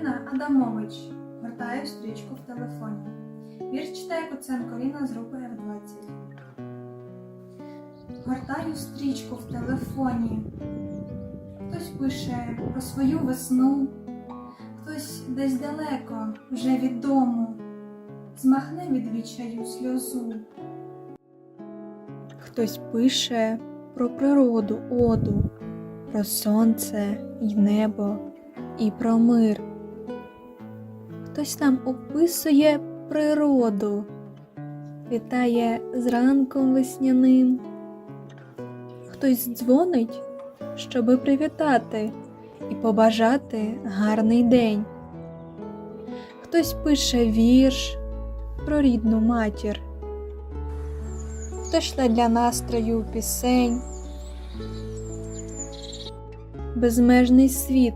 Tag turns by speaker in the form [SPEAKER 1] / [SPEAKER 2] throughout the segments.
[SPEAKER 1] Ірина Адамович. Гортаю стрічку в телефоні. Вірш читає Куценко Ліна з групи F20. Гортаю стрічку в телефоні. Хтось пише про свою весну, хтось десь далеко, вже від дому, змахне від відчаю сльозу.
[SPEAKER 2] Хтось пише про природу оду, про сонце й небо і про мир. Хтось нам описує природу, вітає з ранком весняним. Хтось дзвонить, щоби привітати і побажати гарний день. Хтось пише вірш про рідну матір хто шле для настрою пісень. Безмежний світ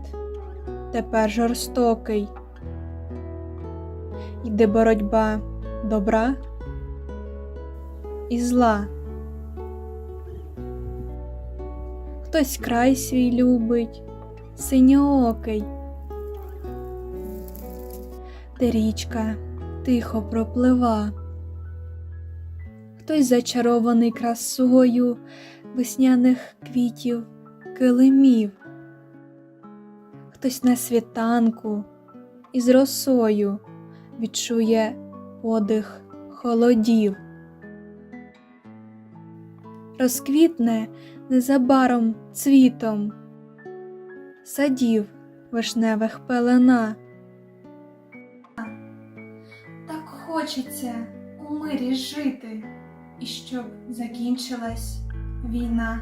[SPEAKER 2] тепер жорстокий, йде боротьба добра і зла. Хтось край свій любить, синьоокий, де річка тихо проплива. Хтось зачарований красою весняних квітів, килимів, хтось на світанку із росою відчує подих холодів. Розквітне незабаром цвітом садів вишневих пелена.
[SPEAKER 1] Так хочеться у мирі жити, і щоб закінчилась війна.